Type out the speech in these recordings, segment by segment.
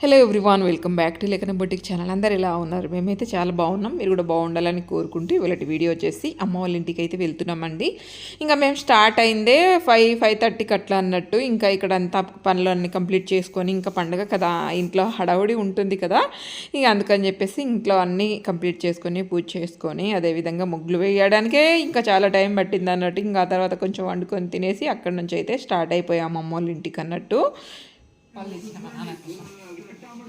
Hello everyone welcome back to Lekhana బొట్టికి channel అందరు ఎలా ఉన్నారు? మేమైతే చాలా బాగున్నాం. మీరు కూడా బాగుండాలని కోరుకుంటూ ఇవాళ వీడియో వచ్చేసి అమ్మ వాళ్ళ ఇంటికి అయితే వెళ్తున్నామండి. ఇంకా మేము స్టార్ట్ అయిందే ఫైవ్ ఫైవ్ థర్టీకి అట్లా అన్నట్టు ఇంకా ఇక్కడ అంతా పనులు అన్నీ కంప్లీట్ చేసుకొని ఇంకా పండగ కదా ఇంట్లో హడావుడి ఉంటుంది కదా. ఇక అందుకని చెప్పేసి ఇంట్లో అన్నీ కంప్లీట్ చేసుకొని పూజ చేసుకొని అదేవిధంగా ముగ్గులు వేయడానికే ఇంకా చాలా టైం పట్టింది అన్నట్టు. ఇంకా ఆ తర్వాత కొంచెం వండుకొని తినేసి అక్కడ నుంచి అయితే స్టార్ట్ అయిపోయాము అమ్మ వాళ్ళ ఇంటికి అన్నట్టు.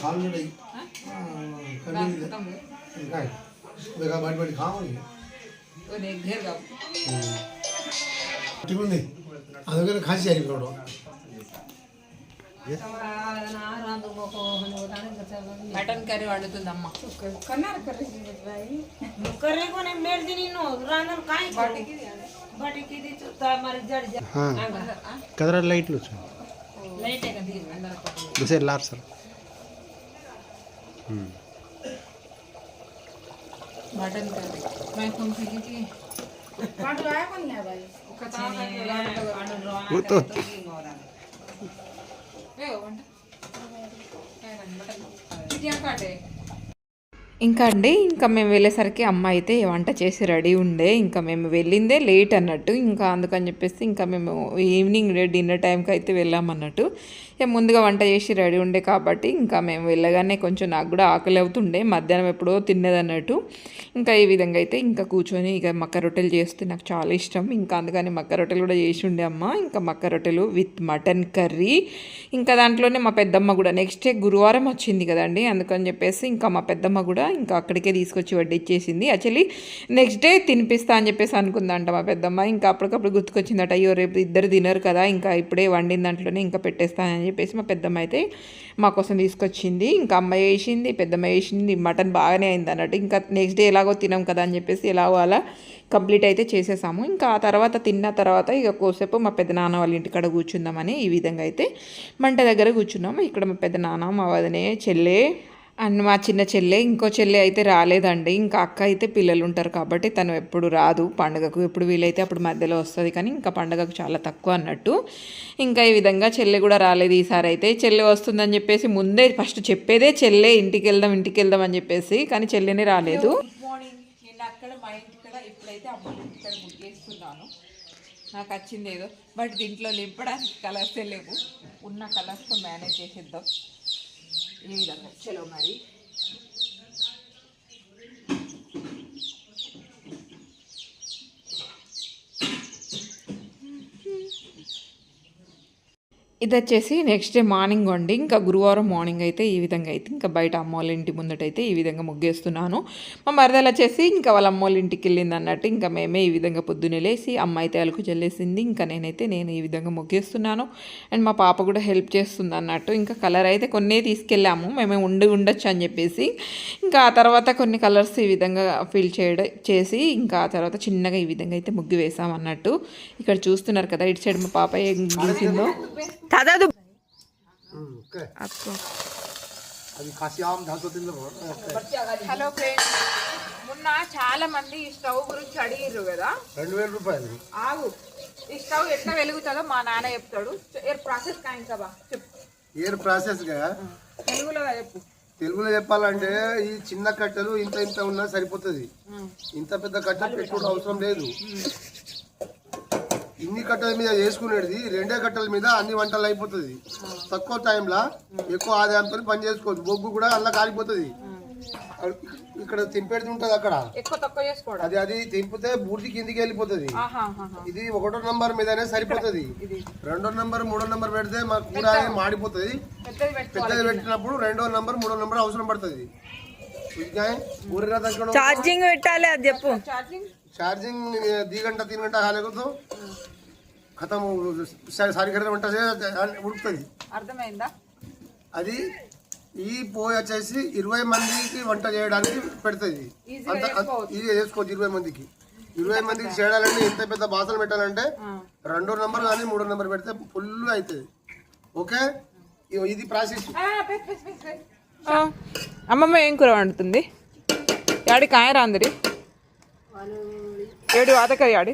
खाल में नहीं करनी काय बेगा बड़ी बड़ी खाओ ये टिकुंदी అందుకని కాసి సరిపోవడం మటన్ కర్రీ వండుతుందమ్మ करे को नहीं मेर दिन नो रांधन काय बाटी की दी तो हमारी जड़ जा కదరా లైట్లు వచ్చాయి लेट है कभी मटन करी मैं कौन सी की काट लाया कौन है भाई वो कचा है वो तो ए ओ मटन मटन कितना काटे ఇంకా అండి ఇంకా మేము వెళ్ళేసరికి అమ్మ అయితే వంట చేసి రెడీ ఉండే ఇంకా మేము వెళ్ళిందే లేట్ అన్నట్టు ఇంకా అందుకని చెప్పేసి ఇంకా మేము ఈవినింగ్ డిన్నర్ టైంకి అయితే వెళ్ళామన్నట్టు ఇక ముందుగా వంట చేసి రెడీ ఉండే కాబట్టి ఇంకా మేము వెళ్ళగానే కొంచెం నాకు కూడా ఆకలి అవుతుండే మధ్యాహ్నం ఎప్పుడో తిన్నదన్నట్టు ఇంకా ఈ విధంగా అయితే ఇంకా కూర్చొని ఇక మక్క రొట్టెలు చేస్తే నాకు చాలా ఇష్టం ఇంకా అందుకని మక్క రొట్టెలు కూడా చేసి ఉండే అమ్మ. ఇంకా మక్క రొట్టెలు విత్ మటన్ కర్రీ. ఇంకా దాంట్లోనే మా పెద్దమ్మ కూడా నెక్స్ట్ డే గురువారం వచ్చింది కదండి అందుకని చెప్పేసి ఇంకా మా పెద్దమ్మ కూడా ఇంకా అక్కడికే తీసుకొచ్చి వడ్డిచ్చేసింది. యాక్చువల్లీ నెక్స్ట్ డే తినిపిస్తా అని చెప్పేసి అనుకుందంట మా పెద్దమ్మ. ఇంకా అప్పటికప్పుడు గుర్తుకొచ్చిందట అయ్యో రేపు ఇద్దరు తినరు కదా ఇంకా ఇప్పుడే వండిన దాంట్లోనే ఇంకా పెట్టేస్తానని చెప్పేసి మా పెద్దమ్మ అయితే మా కోసం తీసుకొచ్చింది. ఇంకా అమ్మ వేసింది పెద్దమ్మ వేసింది మటన్ బాగానే అయింది అన్నట్టు ఇంకా నెక్స్ట్ డే ఎలాగో తినాం కదా అని చెప్పేసి ఎలాగో అలా కంప్లీట్ అయితే చేసేసాము. ఇంకా ఆ తర్వాత తిన్న తర్వాత ఇక కోసేపు మా పెద్ద నాన్న వాళ్ళ ఇంటికాడ కూర్చుందామని ఈ విధంగా అయితే మంట దగ్గర కూర్చున్నాము. ఇక్కడ మా పెద్ద నాన్న మా వదినే చెల్లె అండ్ మా చిన్న చెల్లె ఇంకో చెల్లె అయితే రాలేదండి. ఇంకా అక్క అయితే పిల్లలు ఉంటారు కాబట్టి తను ఎప్పుడు రాదు. పండుగకు ఎప్పుడు వీలైతే అప్పుడు మధ్యలో వస్తుంది కానీ ఇంకా పండగకు చాలా తక్కువ అన్నట్టు. ఇంకా ఈ విధంగా చెల్లె కూడా రాలేదు ఈసారి అయితే. చెల్లె వస్తుందని చెప్పేసి ముందే ఫస్ట్ చెప్పేదే చెల్లె ఇంటికి వెళ్దాం ఇంటికి వెళ్దాం అని చెప్పేసి. కానీ చెల్లెనే రాలేదు. అక్కడ మా కూడా ఇప్పుడైతే అమ్మ ఇంటికాడ ముగ్గేస్తున్నాను. నాకు వచ్చింది ఏదో. బట్ దీంట్లో నింపడానికి కలర్సే లేవు. ఉన్న కలర్స్తో మేనేజ్ చేసేద్దాం. ఈ విధంగా చలో మరి ఇది వచ్చేసి నెక్స్ట్ డే మార్నింగ్ వండి ఇంకా గురువారం మార్నింగ్ అయితే ఈ విధంగా అయితే ఇంకా బయట అమ్మ వాళ్ళ ఇంటి ముందటైతే ఈ విధంగా ముగ్గేస్తున్నాను. మా మరదలు వచ్చేసి ఇంకా వాళ్ళ అమ్మ వాళ్ళ ఇంటికి వెళ్ళింది అన్నట్టు ఇంకా మేమే ఈ విధంగా పొద్దున్నే లేసి అమ్మ అయితే అలుకు చల్లేసింది. ఇంకా నేనైతే నేను ఈ విధంగా ముగ్గేస్తున్నాను. అండ్ మా పాప కూడా హెల్ప్ చేస్తుంది అన్నట్టు ఇంకా కలర్ అయితే కొన్ని తీసుకెళ్ళాము. మేమే ఉండి ఉండొచ్చు అని చెప్పేసి ఇంకా ఆ తర్వాత కొన్ని కలర్స్ ఈ విధంగా ఫిల్ చేయడం చేసి ఇంకా ఆ తర్వాత చిన్నగా ఈ విధంగా అయితే ముగ్గు వేసాం అన్నట్టు. ఇక్కడ చూస్తున్నారు కదా ఇటు సైడ్ మా పాప ఏం గీసిందో. दादा ఓకే అక్కో అది కాసి ఆమ్ దాంతో హలో ఫ్రెండ్స్ మొన్న చాలా మంది ఈ స్టవ్ గురించి అడిగిర్రు కదా? రెండు వేల రూపాయలు. ఆగు. ఈ స్టవ్ ఎట్లా వెలుగుతుందో మా నాన్న చెప్తాడు. ఏ ప్రాసెస్ కాయింకా బా చెప్పు. ఏర్ ప్రాసెస్గా తెలుగులో చెప్పు. తెలుగులో చెప్పాలంటే ఈ చిన్న కట్టెలు ఇంత ఇంత ఉన్నా సరిపోతుంది. ఇంత పెద్ద కట్టెలు పెట్టుకోవడం అవసరం లేదు. ఇన్ని కట్టల మీద చేసుకునేది రెండే కట్టల మీద అన్ని వంటలు అయిపోతుంది. తక్కువ టైంలో ఎక్కువ ఆదాయంతో పని చేసుకోవచ్చు. బొగ్గు కూడా అలా కాలిపోతుంది. ఇక్కడ తింపెడుతుంటది అక్కడ. అది అది తింపితే బూర్తి కిందికి వెళ్ళిపోతుంది. ఇది ఒకటో నంబర్ మీదనే సరిపోతుంది. రెండో నంబర్ మూడో నంబర్ పెడితే మా కూర మాడిపోతుంది. పెద్దది పెట్టినప్పుడు రెండో నంబర్ మూడో నంబర్ అవసరం పడుతుంది. ఛార్జింగ్ పెట్టాలి అది చెప్పు. ఛార్జింగ్ ది గంట తీన్ గంట కాలేకపోతాం ఖతం సారి కడిగిన వంట ఉడుకుతుంది. అర్థమైందా? అది ఈ పోయి వచ్చేసి ఇరవై మందికి వంట చేయడానికి పెడుతుంది. అంత ఇది చేసుకోవచ్చు. ఇరవై మందికి. ఇరవై మందికి చేయాలంటే ఎంత పెద్ద బాసలు పెట్టాలంటే రెండో నెంబర్ కానీ మూడో నెంబర్ పెడితే ఫుల్ అవుతుంది. ఓకే? ఇది ప్రాసెస్. అమ్మమ్మ ఏం కూర వండుతుంది? యాడి కాయ రాందిరి? ఏడు వాతకరి యాడి?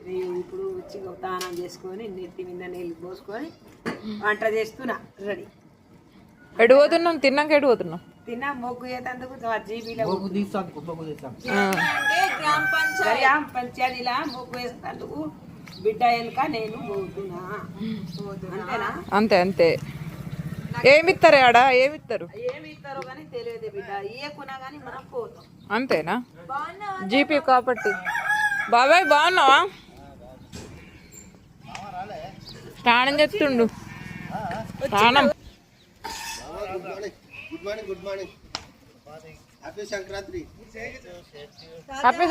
ఇది ఇప్పుడు వచ్చి దానం చేసుకొని నెత్తి మీద నీళ్ళు పోసుకొని వంట చేస్తున్నా రెడీ. ఎటు పోతున్నాం తిన్నాక ఎటు పోతున్నాం తిన్నా మొగ్గు ఏదందుకు జీబీలో గ్రామ పంచాయతీలా మొగ్గు వేసేందుకు బిడ్డ ఎలుక నేను పోతున్నా. అంతేనా? అంతే అంతే. ఏమిస్తారు ఆడ? ఏమిస్తారు ఏమి ఇస్తారో కానీ తెలియదు బిడ్డ. ఇయ్యకున్నా కానీ మనం పోతాం. అంతేనా? జీపీ కాబట్టి బాబాయ్ బాగున్నావా? స్నానం చేస్తుండు. స్నానం. Good morning good morning. Good morning happy Sankranti. Happy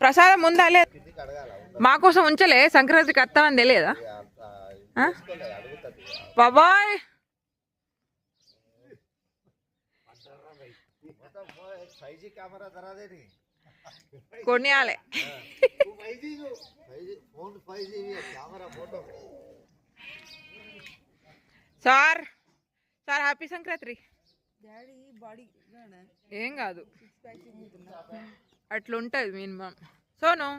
ప్రసాదం ఉందా లేదు? మా కోసం ఉంచలే సంక్రాంతికి వస్తామని తెలియదా? ఆ? బాబాయ్ కొనియాలే సార్ సార్ హ్యాపీ సంక్రాంతి. ఏం కాదు. అట్లుంటుంది మినిమం. సోను.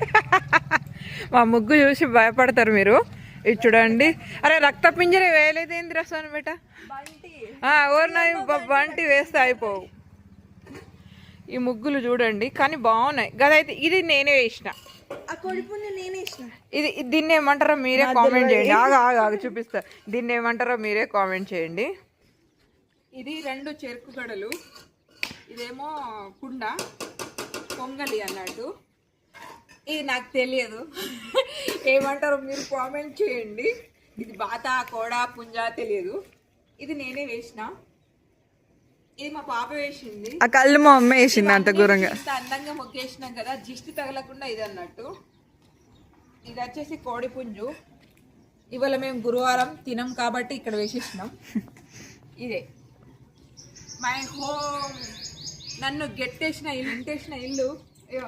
మా ముగ్గు చూసి భయపడతారు మీరు. ఇది చూడండి. అరే రక్త పింజరే వేయలేదేంది రసాను బేట. ఓరినాయి బంటి వేస్తే అయిపోవు. ఈ ముగ్గులు చూడండి కానీ బాగున్నాయి. గదైతే ఇది నేనే వేసిన. ఇది దీన్ని ఏమంటారో మీరే కామెంట్ చేయండి. ఆగా ఆగా ఆగా చూపిస్తా. దీన్ని ఏమంటారో మీరే కామెంట్ చేయండి. ఇది రెండు చెరుకు గడలు. ఇదేమో కుండ. పొంగలి అన్నట్టు. ఇది నాకు తెలియదు. ఏమంటారో మీరు కామెంట్ చేయండి. ఇది బాత కోడ పుంజ తెలియదు. ఇది నేనే వేసిన. ఇది మా పాప వేసింది. ఆ కళ్ళు మా అమ్మ వేసింది అంత ఘోరంగా. అందంగా మొక్కేసినాం కదా దిష్టి తగలకుండా ఇది అన్నట్టు. ఇది వచ్చేసి కోడి పుంజు. ఇవాళ మేము గురువారం తినం కాబట్టి ఇక్కడ వేసేసినాం. ఇదే. మై హోమ్ నన్ను గెట్టేసిన ఇల్లు ఇంటేసిన ఇల్లు. అయ్యో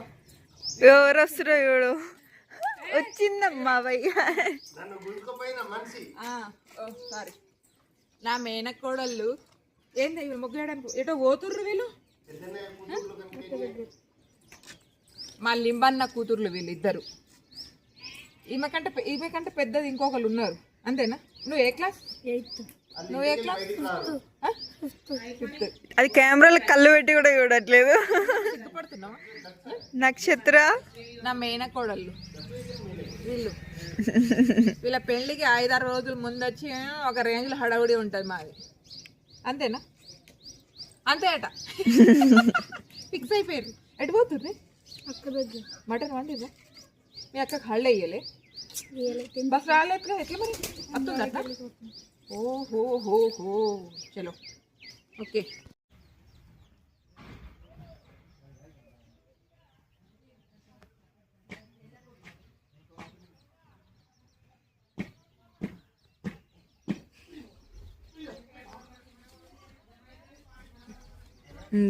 ఎవరు వస్తున్నారు చూడు. వచ్చిందమ్మా భయ్య. సారీ. నా మేనకోడళ్ళు. ఏంది వీళ్ళు ముగ్గేయడానికి ఎటో పోతుర్రు వీళ్ళు? మా లింబన్న కూతుర్లు వీళ్ళు ఇద్దరు ఈమె కంటే ఈమె కంటే పెద్దది ఇంకొకరు ఉన్నారు. అంతేనా? నువ్వు ఏ క్లాస్? ఫిఫ్త్ అది కెమెరాలో కళ్ళు పెట్టి కూడా చూడట్లేదు. నక్షత్ర? నా మేనకోడళ్ళు. వీళ్ళు. వీళ్ళ పెళ్ళికి ఐదారు రోజుల ముందు వచ్చి ఒక రేంజ్లో హడావుడి ఉంటుంది మాది. అంతేనా? అంతే అట. ఫిక్స్ అయిపోయారు. ఎటు పోతుంది మటన్ వండిదా మీ అక్కకి హళ్ళు వేయలే బస్ రాలేదు ఎట్లా మరి? ఓహో హో హో. చలో. ఓకే.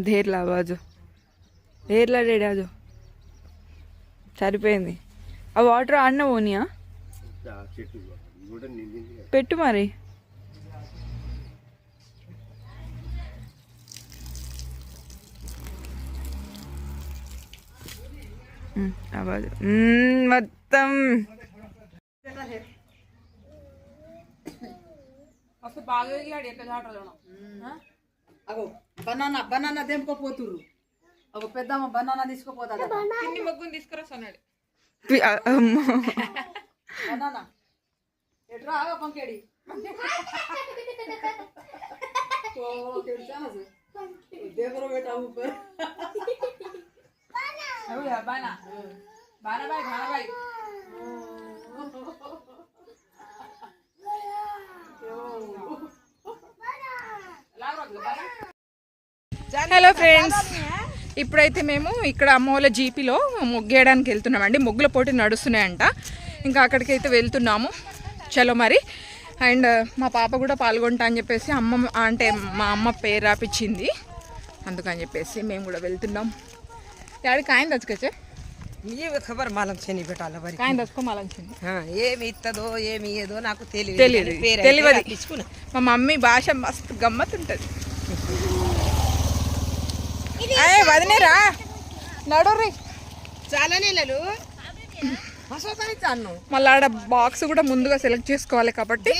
ధేర్లా బాజు. ధేర్లా డేడాజు సరిపోయింది. ఆ వాటర్ ఆడిన పోనీయా పెట్టు మరి. మొత్తం. అగో బనానా బనానా తెంపుకోపోతుర్రు. ఒక పెద్దమ్మ బనానా తీసుకుపోతా మొగ్గుని తీసుకురా సన్నాడు పి- ఆ, అమ్మో. బనానా. ఎట్రా ఆగా పంకేడి? ఓ తెలుసా దేవరో బేటా ఊపర్ బానా హలో ఫ్రెండ్స్ ఇప్పుడైతే మేము ఇక్కడ అమ్మోల జీపీలో మొగ్గేయడానికి వెళ్తున్నామండి. ముగ్గుల పోటీ నడుస్తున్నాయంట. ఇంకా అక్కడికి అయితే వెళ్తున్నాము. చలో మరి. అండ్ మా పాప కూడా పాల్గొంటా అని చెప్పేసి అమ్మ అంటే మా అమ్మ పేరు రాపిచ్చింది. అందుకని చెప్పేసి మేము కూడా వెళ్తున్నాం. ત્યારે ఖబర్ మాలం చెని పెట్టాలి ఏమి ఏదో నాకు తెలియదు తెలియదు తెలియదు మా మమ్మీ భాష మస్తు గమ్మత్ ఉంటుంది అయ్యే వదినేరా నడుర్రి చాలా మళ్ళీ ఆడ బాక్స్ కూడా ముందుగా సెలెక్ట్ చేసుకోవాలి కాబట్టి.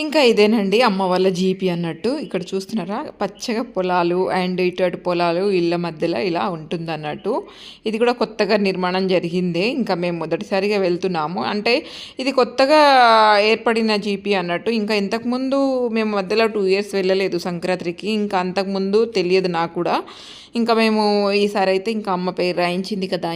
ఇంకా ఇదేనండి అమ్మ వాళ్ళ జీపీ అన్నట్టు. ఇక్కడ చూస్తున్నారా? పచ్చగా పొలాలు అండ్ ఇటు అటు పొలాలు ఇళ్ళ మధ్యలో ఇలా ఉంటుంది అన్నట్టు ఇది కూడా కొత్తగా నిర్మాణం జరిగిందే. ఇంకా మేము మొదటిసారిగా వెళ్తున్నాము. అంటే ఇది కొత్తగా ఏర్పడిన జీపీ అన్నట్టు. ఇంకా ఇంతకుముందు మేము మధ్యలో టూ ఇయర్స్ వెళ్ళలేదు సంక్రాంతికి. ఇంకా అంతకుముందు తెలియదు నాకు కూడా. ఇంకా మేము ఈసారి అయితే ఇంకా అమ్మ పేరు రాయించింది కదా.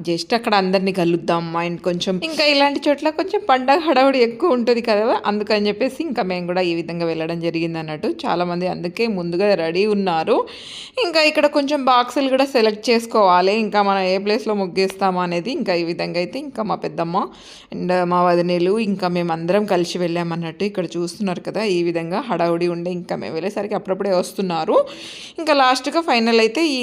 జస్ట్ అక్కడ అందరినీ కలుద్దాం అండ్ కొంచెం. ఇంకా ఇలాంటి చోట్ల కొంచెం పండగ హడావుడి ఎక్కువ ఉంటుంది కదా. అందుకని చెప్పేసి ఇంకా మేము కూడా ఈ విధంగా వెళ్ళడం జరిగింది అన్నట్టు చాలామంది అందుకే ముందుగా రెడీ ఉన్నారు. ఇంకా ఇక్కడ కొంచెం బాక్సులు కూడా సెలెక్ట్ చేసుకోవాలి. ఇంకా మనం ఏ ప్లేస్లో ముగ్గేస్తాము అనేది ఇంకా ఈ విధంగా అయితే ఇంకా మా పెద్దమ్మ అండ్ మా వదినేలు ఇంకా మేము అందరం కలిసి వెళ్ళామన్నట్టు ఇక్కడ చూస్తున్నారు కదా. ఈ విధంగా హడావుడి ఉండే ఇంకా మేము వెళ్ళేసరికి అప్పుడప్పుడే వస్తున్నారు. ఇంకా లాస్ట్గా ఫైనల్ అయితే ఈ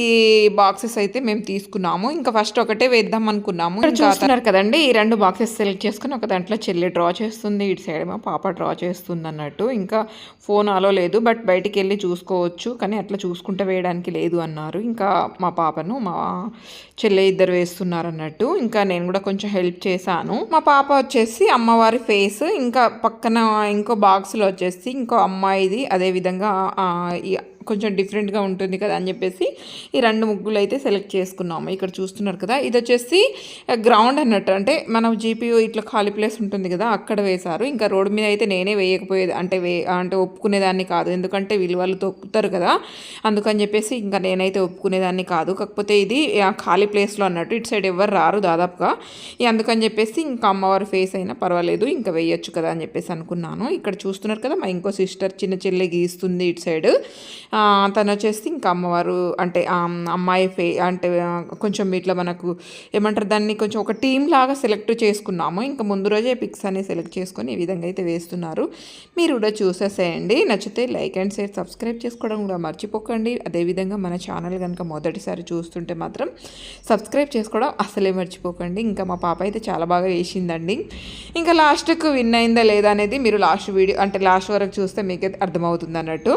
బాక్సెస్ అయితే మేము తీసుకున్నాము. ఇంకా ఫస్ట్ ఒకటే వేద్దాం అనుకున్నాము. ఇక్కడ చూస్తున్నారు కదండి ఈ రెండు బాక్సెస్ సెలెక్ట్ చేసుకుని ఒక దాంట్లో చెల్లి డ్రా చేస్తుంది ఇటు సైడ్ మా పాప డ్రా చేస్తుంది. అన్నట్టు ఇంకా ఫోన్ అలో లేదు బట్ బయటికి వెళ్ళి చూసుకోవచ్చు. కానీ అట్లా చూసుకుంటే వేయడానికి లేదు అన్నారు. ఇంకా మా పాపను మా చెల్లె ఇద్దరు వేస్తున్నారు అన్నట్టు ఇంకా నేను కూడా కొంచెం హెల్ప్ చేశాను. మా పాప వచ్చేసి అమ్మవారి ఫేస్ ఇంకా పక్కన ఇంకో బాక్స్లో వచ్చేసి ఇంకో అమ్మాయిది. అదే విధంగా కొంచెం డిఫరెంట్గా ఉంటుంది కదా అని చెప్పేసి ఈ రెండు ముగ్గులు అయితే సెలెక్ట్ చేసుకున్నాము. ఇక్కడ చూస్తున్నారు కదా ఇది వచ్చేసి గ్రౌండ్ అన్నట్టు. అంటే మనం జీపీయూ ఇట్లా ఖాళీ ప్లేస్ ఉంటుంది కదా అక్కడ వేశారు. ఇంకా రోడ్డు మీద అయితే నేనే వేయకపోయేది అంటే వే అంటే ఒప్పుకునేదాన్ని కాదు. ఎందుకంటే విలువలు తొక్కుతారు కదా అందుకని చెప్పేసి ఇంకా నేనైతే ఒప్పుకునేదాన్ని కాదు. కాకపోతే ఇది ఖాళీ ప్లేస్లో అన్నట్టు ఇటు సైడ్ ఎవరు రారు దాదాపుగా. అందుకని చెప్పేసి ఇంకా అమ్మవారి ఫేస్ అయినా పర్వాలేదు ఇంకా వేయొచ్చు కదా అని చెప్పేసి అనుకున్నాను. ఇక్కడ చూస్తున్నారు కదా మా ఇంకో సిస్టర్ చిన్న చెల్లె గీస్తుంది ఇటు సైడ్. తను వచ్చేసి ఇంకా అమ్మవారు అంటే అమ్మాయి ఫే అంటే కొంచెం ఇట్లా మనకు ఏమంటారు దాన్ని కొంచెం ఒక టీం లాగా సెలెక్ట్ చేసుకున్నాము. ఇంకా ముందు రోజే పిక్స్ అన్ని సెలెక్ట్ చేసుకొని ఈ విధంగా అయితే వేస్తున్నారు. మీరు కూడా చూసేసేయండి. నచ్చితే లైక్ అండ్ షేర్ సబ్స్క్రైబ్ చేసుకోవడం కూడా మర్చిపోకండి. అదేవిధంగా మన ఛానల్ కనుక మొదటిసారి చూస్తుంటే మాత్రం సబ్స్క్రైబ్ చేసుకోవడం అసలే మర్చిపోకండి. ఇంకా మా పాప అయితే చాలా బాగా వేసిందండి. ఇంకా లాస్ట్కు విన్ అయిందా లేదా అనేది మీరు లాస్ట్ వీడియో అంటే లాస్ట్ వరకు చూస్తే మీకైతే అర్థమవుతుంది అన్నట్టు.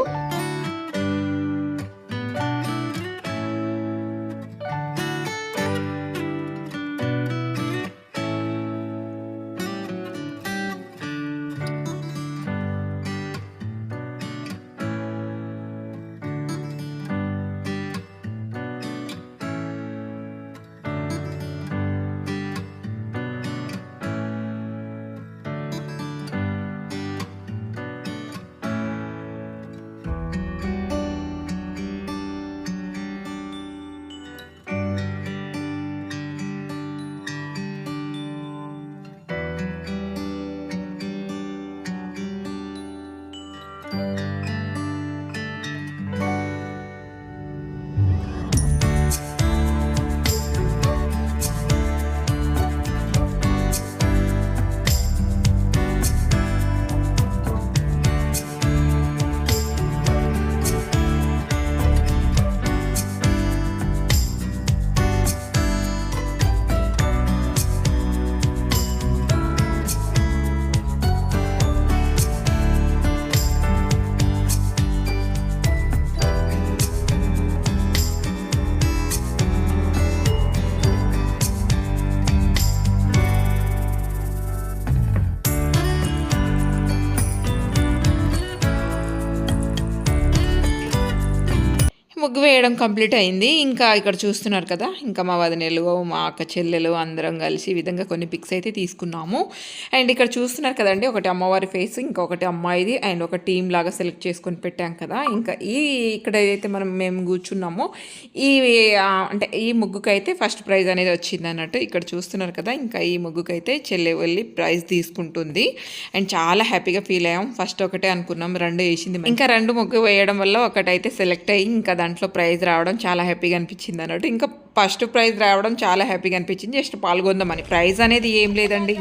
ముగ్గు వేయడం కంప్లీట్ అయింది. ఇంకా ఇక్కడ చూస్తున్నారు కదా ఇంకా మా వదినలు మా అక్క చెల్లెలు అందరం కలిసి ఈ విధంగా కొన్ని పిక్స్ అయితే తీసుకున్నాము. అండ్ ఇక్కడ చూస్తున్నారు కదండి ఒకటి అమ్మవారి ఫేస్ ఇంకొకటి అమ్మాయిది అండ్ ఒక టీం లాగా సెలెక్ట్ చేసుకొని పెట్టాం కదా. ఇంకా ఈ ఇక్కడ ఏదైతే మనం మేము కూర్చున్నామో ఈ అంటే ఈ ముగ్గుకైతే ఫస్ట్ ప్రైజ్ అనేది వచ్చింది అన్నట్టు ఇక్కడ చూస్తున్నారు కదా. ఇంకా ఈ ముగ్గుకైతే చెల్లె వెళ్ళి ప్రైజ్ తీసుకుంటుంది. అండ్ చాలా హ్యాపీగా ఫీల్ అయ్యాం. ఫస్ట్ ఒకటే అనుకున్నాం రెండు వేసింది. ఇంకా రెండు ముగ్గు వేయడం వల్ల ఒకటైతే సెలెక్ట్ అయ్యి ఇంకా దాంట్లో ప్రైజ్ రావడం చాలా హ్యాపీగా అనిపించింది అన్నట్టు. ఇంకా ఫస్ట్ ప్రైజ్ రావడం చాలా హ్యాపీగా అనిపించింది. జస్ట్ పాల్గొందామని. ప్రైజ్ అనేది ఏం లేదండి.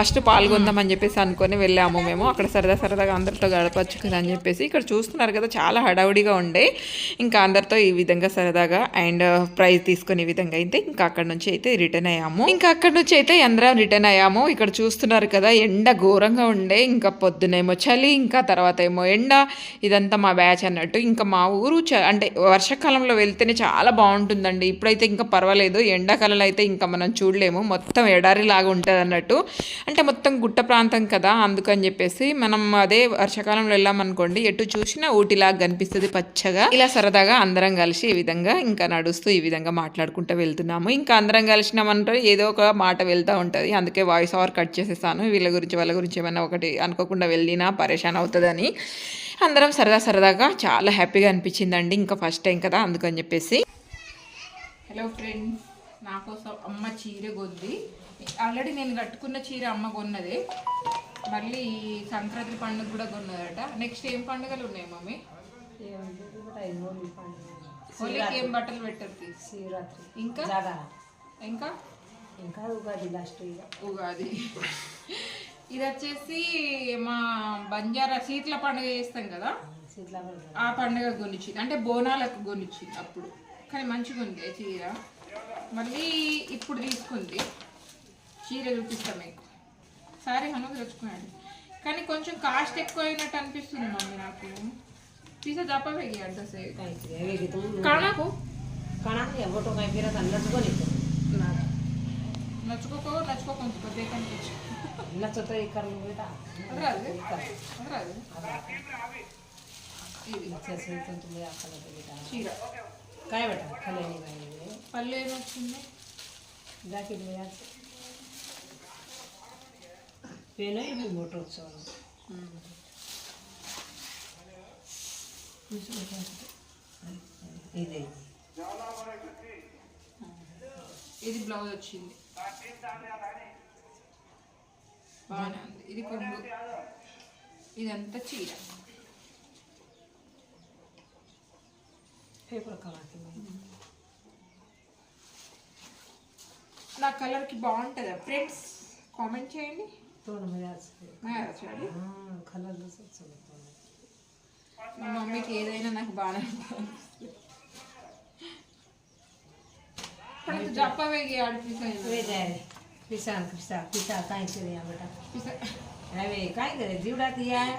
ఫస్ట్ పాల్గొందామని చెప్పేసి అనుకొని వెళ్ళాము మేము. అక్కడ సరదా సరదాగా అందరితో గడపచ్చు కదా అని చెప్పేసి ఇక్కడ చూస్తున్నారు కదా చాలా హడావుడిగా ఉండే. ఇంకా అందరితో ఈ విధంగా సరదాగా అండ్ ప్రైజ్ తీసుకునే విధంగా అయితే ఇంకా అక్కడ నుంచి అయితే రిటర్న్ అయ్యాము. ఇంకా అక్కడ నుంచి అయితే అందరం రిటర్న్ అయ్యాము. ఇక్కడ చూస్తున్నారు కదా ఎండ ఘోరంగా ఉండే. ఇంకా పొద్దునేమో చలి ఇంకా తర్వాత ఏమో ఎండ. ఇదంతా మా బ్యాచ్ అన్నట్టు. ఇంకా మా ఊరు చ- అంటే వర్షాకాలంలో వెళ్తేనే చాలా బాగుంటుందండి. ఇప్పుడైతే ఇంకా పర్వాలేదు. ఎండాకాలంలో అయితే ఇంకా మనం చూడలేము. మొత్తం ఎడారి లాగా ఉంటుంది అన్నట్టు అంటే మొత్తం గుట్ట ప్రాంతం కదా అందుకని చెప్పేసి మనం అదే వర్షాకాలంలో వెళ్ళామనుకోండి ఎటు చూసినా ఊటిలాగా కనిపిస్తుంది పచ్చగా. ఇలా సరదాగా అందరం కలిసి ఈ విధంగా ఇంకా నడుస్తూ ఈ విధంగా మాట్లాడుకుంటూ వెళ్తున్నాము. ఇంకా అందరం కలిసినామంటే ఏదో ఒక మాట వెళ్తూ ఉంటుంది. అందుకే వాయిస్ ఓవర్ కట్ చేసేసాను. వీళ్ళ గురించి వాళ్ళ గురించి ఏమైనా ఒకటి అనుకోకుండా వెళ్ళినా పరేషాన్ అవుతుందని. అందరం సరదా సరదాగా చాలా హ్యాపీగా అనిపించిందండి. ఇంకా ఫస్ట్ టైం కదా అందుకని చెప్పేసి. హలో ఫ్రెండ్స్ నా కోసం అమ్మ చీర కొంది ఆల్రెడీ నేను కట్టుకున్న చీర అమ్మ కొన్నదే మళ్ళీ సంక్రాంతి పండుగ కూడా కొన్నదట నెక్స్ట్ ఏం పండుగలు ఉన్నాయి మమ్మీ? హోలీకి ఏం బట్టలు పెట్టరు శివరాత్రి. ఇంకా? ఇంకా? ఇంకా ఉగాది లాస్ట్ ఉగాది. ఇది వచ్చేసి మా బంజారా శీతల పండుగ చేస్తాం కదా? ఆ పండుగ కొనిచ్చింది అంటే బోనాలకు కొనిచ్చింది అప్పుడు. కానీ మంచిగా ఉంది చీర. మళ్ళీ ఇప్పుడు తీసుకుంది. చీర చూపిస్తాం మీకు. సారీ హనుకు తెచ్చుకున్నాడు. కానీ కొంచెం కాస్ట్ ఎక్కువ అయినట్టు అనిపిస్తుంది మమ్మీ నాకు. పీసా జప్ప వెయ్యి అడ్రస్ కానాకు కణాకు ఎవటో కైపీర నచ్చుకొని నచ్చుకోకో నచ్చుకోక ఉంచుకో దేకానికి నచ్చుతో ఇక్కడ రాదు. రాదు. ఇది. చీర. కాయ పెట్టాలి కళ్యాణి పల్లె పళ్ళు ఏమి వచ్చింది? జాకెట్ వేయాల్సి పేనో మోటర్ ఉత్సవం. ఇదే. ఇది బ్లౌజ్ వచ్చింది. బాగానే ఉంది. ఇది కొంచెం ఇదంతా చీర. పేపర్ కలాకి నా కలర్కి బాగుంటుందా ఫ్రెండ్స్ కామెంట్ చేయండి तोड़ में आज మ్యారేజ్ చేయండి हाँ कलर दूसरा चलता है మా మమ్మీకి ఏదైనా నాకు బాగానే ఉంటుంది ఇప్పుడు జప్ప వేగి ఆడిపిస్తాను वे जाए पिसान पिसा पिसा काहे करे यहाँ बेटा अरे काहे करे जीवड़ा दिया है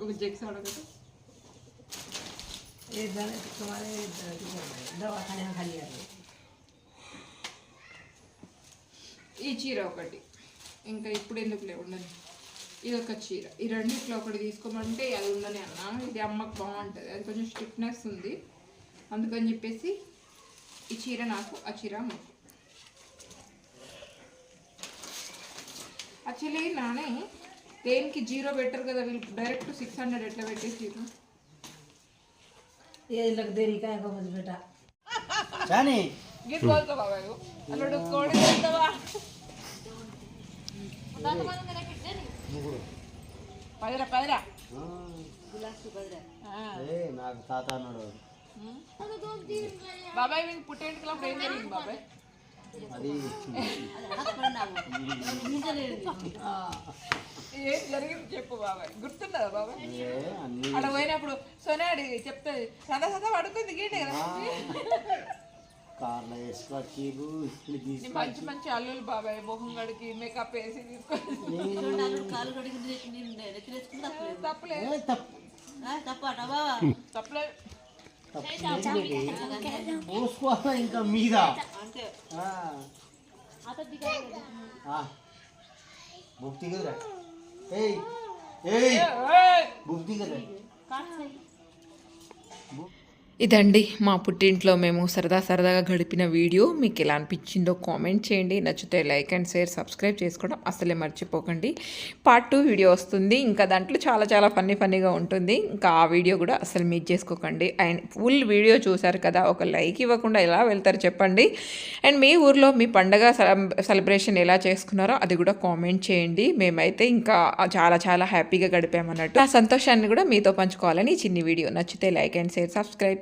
ఒక జెక్స్ అడగదు ये जाने तो तुम्हारे दवा खाने में खाली आ रही ఈ చీర ఒకటి ఇంకా ఇప్పుడు ఎందుకు లేవు ఉండని ఇది ఒక చీర ఈ రెండిట్లో ఒకటి తీసుకోమంటే అది ఉండని అన్న ఇది అమ్మకు బాగుంటుంది అది కొంచెం స్టిఫ్నెస్ ఉంది అందుకని చెప్పేసి ఈ చీర నాకు ఆ చీర అమ్మకు యాక్చువల్లీ నానే దేనికి జీరో బెటర్ కదా వీళ్ళు డైరెక్ట్ సిక్స్ హండ్రెడ్ ఎట్లా పెట్టేసి ये ಲಗ್ದೇರಿ ಕಾಯ ಹೋಗ್ಬಿಸ್ ಬೇಟ ಶಾನಿ ಗಿಟ್ ಬೋಲ್ತ ಬಾಬಾ ಇವು ಅಲ್ಲೋಡು ಕೋಡಿ ಅಂತವ ನಾನು ಬಂದ ಕಿಟ್ನೇನಿ ಮುಗುಡು ಪದರ ಪದರ ಗುಲಾಸ್ ಪದರ ಏ ನಾಗ ತಾತ ನೋಡು ಬಾಬಾ ಇವಿನ ಪುಟ್ಟೆಂಟ್ಕಲ ಬ್ರೈನ್ ದೇರಿ ಬಾಬಾ ಅದೇ ಹಾಕ್ಕೊಂಡು ನಾವು ನಿಜ ಹೇಳಿ ఏం జరిగింది చెప్పు బాబాయ్. గుర్తున్నదా బాబాయ్? అక్కడ పోయినప్పుడు సోనాడి చెప్తే సదా సదా పడుకుంది గీటే కదా. కార్లో మంచి మంచి అల్లులు బాబాయ్ మొహం గడికి మేకప్ వేసి తప్పలేదు తప్పలేదు. తప్పు పోసుకోవాలా ఇంకా మీద? ఆ. ఆ. బుక్ এই এই বুদ্ধি কেটে ఇదండి మా పుట్టింట్లో మేము సరదా సరదాగా గడిపిన వీడియో. మీకు ఎలా అనిపించిందో కామెంట్ చేయండి. నచ్చితే లైక్ అండ్ షేర్ సబ్స్క్రైబ్ చేసుకోవడం అసలే మర్చిపోకండి. పార్ట్ టూ వీడియో వస్తుంది. ఇంకా దాంట్లో చాలా చాలా ఫన్నీ ఫన్నీగా ఉంటుంది. ఇంకా ఆ వీడియో కూడా అసలు మిస్ చేసుకోకండి. అండ్ ఫుల్ వీడియో చూశారు కదా ఒక లైక్ ఇవ్వకుండా ఎలా వెళ్తారు చెప్పండి. అండ్ మీ ఊర్లో మీ పండగ సెలబ్రేషన్ ఎలా చేసుకున్నారో అది కూడా కామెంట్ చేయండి. మేమైతే ఇంకా చాలా చాలా హ్యాపీగా గడిపామన్నట్టు. ఆ సంతోషాన్ని కూడా మీతో పంచుకోవాలని చిన్ని వీడియో. నచ్చితే like and share subscribe